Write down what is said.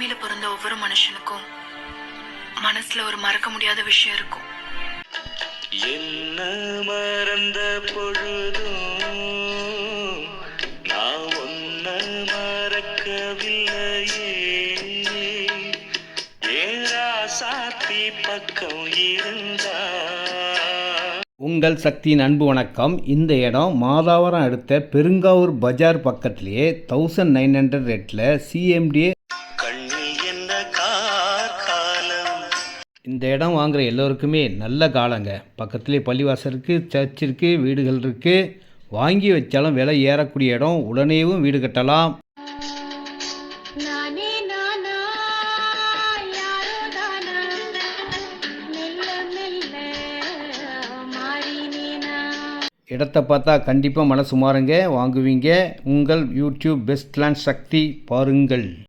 பூமியில பிறந்த ஒவ்வொரு மனுஷனுக்கும் மனசுல ஒரு மறக்க முடியாத விஷயம் இருக்கும். என்ன மறந்த பொழுதும் நான் ஒன்ன மறக்கவில்லையே. ஏரா சாத்தி பக்கம் இருந்தா. உங்கள் சக்தியின் அன்பு வணக்கம். இந்த இடம் மாதாவரம் அடுத்த பெருங்காவூர் பஜார் பக்கத்துலேயே தௌசண்ட் நைன் ஹண்ட்ரட் ரேட்டில் சிஎம்டிஏ இந்த இடம் வாங்குற எல்லோருக்குமே நல்ல காலங்க. பக்கத்துலேயே பள்ளிவாசல் இருக்குது சர்ச் இருக்குது வீடுகள் இருக்குது வாங்கி வச்சாலும் விலை ஏறக்கூடிய இடம். உடனேவும் வீடு கட்டலாம். இடத்தை பார்த்தா கண்டிப்பாக மனசு மாறுங்க வாங்குவீங்க. உங்கள் யூடியூப் பெஸ்ட் லேண்ட் சக்தி பாருங்கள்.